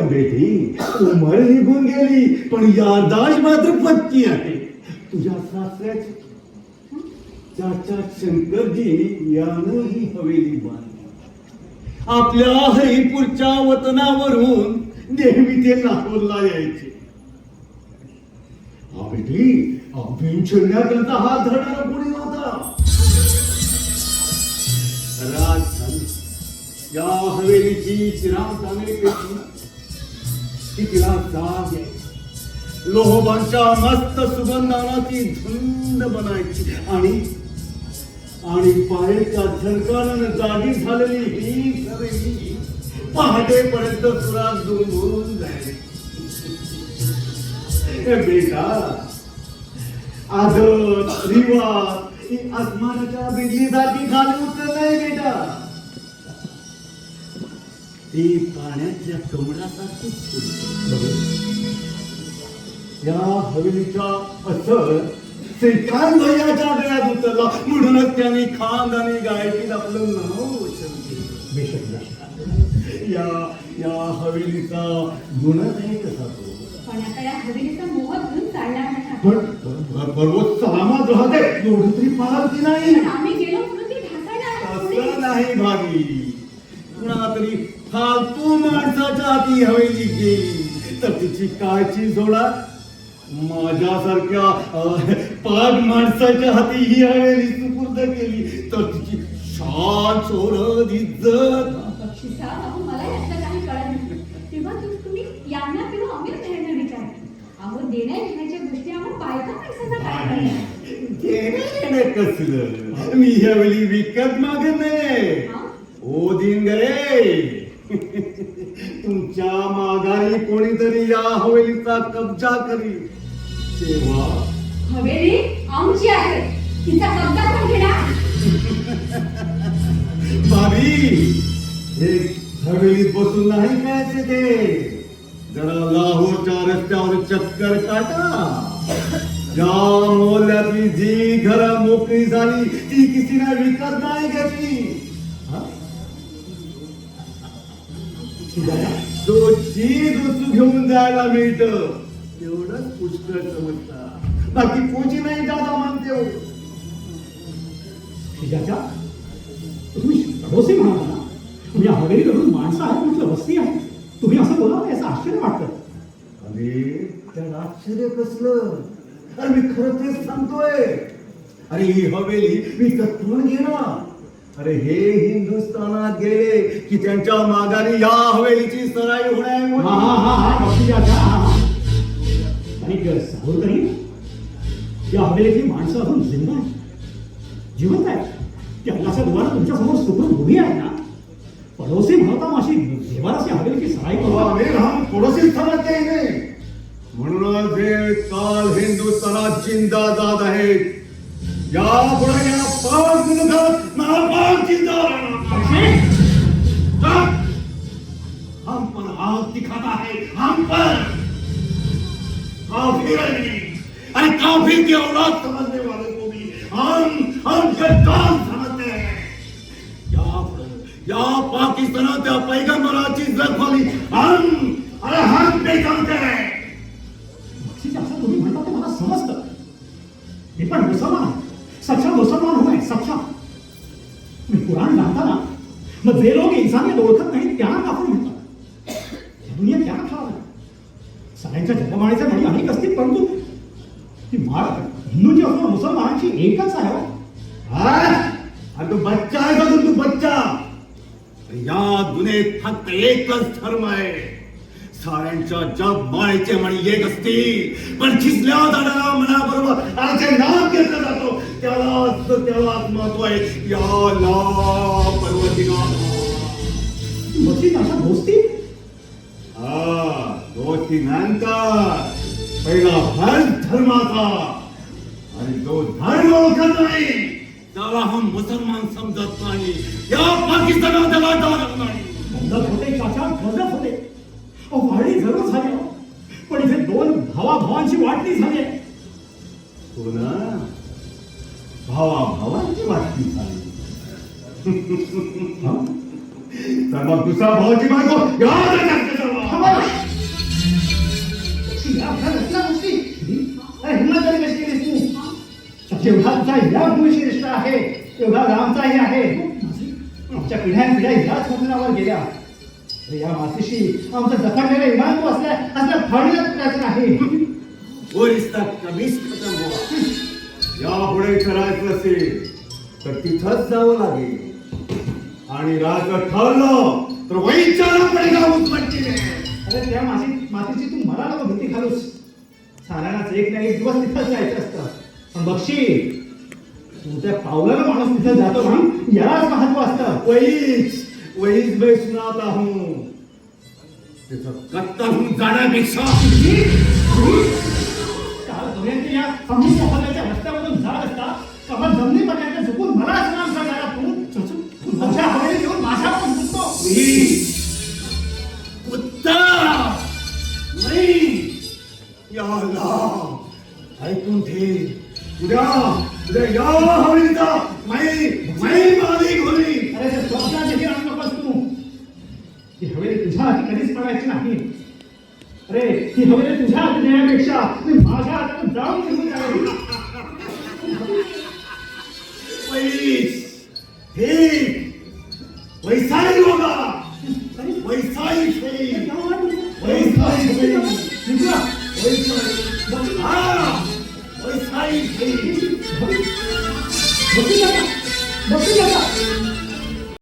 बेटी उमर निघून गेली पण यादाश मात्र पक्की आहे. तुझ्या सासऱ्याची. चाचा शंकरजी यानं ही हवेली बांधली. आपल्या हरिपूरच्या वतनावरून नेहमी ते लाहोरला यायचे. हा बेटी अभिन छळण्याकरता हा धडा कोणी नव्हता. राजधानी. या हवेलीची चिराग चांगली पेटी की तिला जाग यायची. लोहबांच्या मस्त सुगंधाना ती धुंद बनायची. आणि आणि पायेच्या झणकारानं जागी झालेली ही हवेली पहाटेपर्यंत सुरात दुमून जायची. बेटा आदत रिवाज ही आसमानाच्या जागी खाली उतरत नाही बेटा. ती पाण्याच्या कमळासारखी फुलते. या हवेलीचा असर श्रीकांत भैयाच्या डोळ्यात उतरला. म्हणूनच त्यांनी खांद आणि गायकीत आपलं नाव उचल या या हवेलीचा गुणच आहे कसा तो? पण आता या हवेलीचा मोह घेऊन चालणार नाही पण एवढं तरी पार की नाही. पण आम्ही गेलो म्हणून ती ढासळणार. पुढे. असं नाही भागी कुणा तरी फालतू माणसाच्या हाती हवेली गेली तर तिची काळची जोडा. माझ्यासारख्या पाच माणसाच्या हाती ही हवेली सुपूर्द केली. तर तिची शान सोरद इज्जत. बक्षिसा अहो मला यातलं काही कळत नाही. तेव्हा तू तुम्ही यांना किंवा अमीर मेहरनं विचार. अहो देण्या घेण्याच्या गोष्टी आपण बायका माणसांना काय करणार देणे कसलं? मी ह्यावेळी विकत मागत नाही? ओ दिंगरे तुमच्या माघारी कोणीतरी या हवेलीचा कब्जा करी तेव्हा हवेली आमची आहे. तिचा कब्जा कोण घेणार. बाबी हे हवेलीत बसून नाही काय ते. जरा लाहोरच्या रस्त्यावर चक्कर काटा. ज्या मोल्यातली जी घर मोकळी झाली ती किसीने विकत नाही घेतली? जो चीज वस्तू घेऊन जायला मिळत. तेवढंच पुष्कळ समजता बाकी कोची नाही दादा मानते हो. शिजाच्या तुम्ही पडोसी म्हणाला तुम्ही हवेली माणसं आहे म्हटलं वस्ती आहे तुम्ही असं बोलावं याचं आश्चर्य वाटतं. अरे त्याला आश्चर्य कसलं? अरे मी खरं तेच सांगतोय. अरे ही हवेली मी कथून घेणार. अरे हे हिंदुस्थानात गेले की त्यांच्या माघारी या हवेलीची सराई हा हा होण्यामुळे हा हा बक्षिजाच्या हा हा आणि सांगू तरी या हवेलीतली माणसं अजून ज़िंदा आहेत. जिवंत आहेत. त्या अल्लाच्या दुवारा तुमच्या समोर सुखरूप उभी आहे ना? पडोसी म्हणता अशी देवाराची हवेलीची सराई करू आम्ही हम पडोसी समजते नाही म्हणूनच हे काल हिंदुस्थानात ज़िंदा जात आहेत. या पुढे या हम पर हाथ दिखाता है हम पर काफिर अरे काफिर की औलाद समझने वाले को भी हम हम समझते हैं या या पाकिस्तानाच्या पैगंबराची जखमाली हम मी कुराण जाणताना मग जे लोक इन्सानियत ओळखत नाहीत त्यांना कापून घेतात. ही दुनिया त्यांना खावा आहे. सगळ्यांच्या जगमाळीच्या म्हणी अनेक असतील परंतु ती माळ हिंदूंची असून मुसलमानांची एकच आहे हो. अरे तू बच्चा आहे का तू बच्चा. या दुनियेत फक्त एकच धर्म आहे. साऱ्यांच्या जग माळेचे म्हणी एक असतील. पण खिसल्या जाणाऱ्या मनाबरोबर आचे नाम घेतलं जातो. त्याला त्याला महत्त्व आहे. या ला पर्वतिका बक्षीस अशा दोस्ती हा दोस्ती नंतर पहिला भर धर्माचा. आणि जो धर्म ओळखत नाही. त्याला हम मुसलमान समजत नाही. या पाकिस्तानात त्याला जाणत नाही. गंधक होते चाचा गंधक होते. वाढणी जरूर झाली. पण इथे दोन भावा भावांची वाटणी झाली आहे. हो हवा भावांची मागणी झाली तर मग दुसरा भावाची बायको जेव्हा या भूश्रेष्ठ आहे तेव्हा रामचाही आहे आमच्या पिढ्या पिढ्या याच मंदिरावर गेल्या या मातीशी आमचं जखडलेलं इमान असल्या असल्या फाडण्यात करायचं नाही कमीच यापुढे करायचं असेल तर तिथंच जावं लागेल. आणि राज ठरलं तर वैचारा पडेगा उस मट्टीने अरे त्या माती मातीची तू मला नको भीती घालूस. साऱ्यांनाच एक ना एक दिवस तिथंच जायचं असतं. पण बघशील तुझ्या पावलाला माणूस तिथं जातो ना यालाच महत्त्व असतं. वहीच वहीच मैं सुनाता हूं तिथं कत्तल होऊन जाण्यापेक्षा काल धोऱ्यांच्या या समुद्र या अल्लाह ऐकून ठे उद्या उद्या या हवेलीचा माई माई मालिक होईल अरे ते स्वप्नात देखील आणू नकोस तू. ही हवेली तुझ्या हाती कधीच पडायची नाही. अरे ही हवेली तुझ्या हाती देण्यापेक्षा मी माझ्या हातातून जाऊन निघून जाईल. वैसा ही. होगा वैसा ही सही Hey, hey, hey, hey.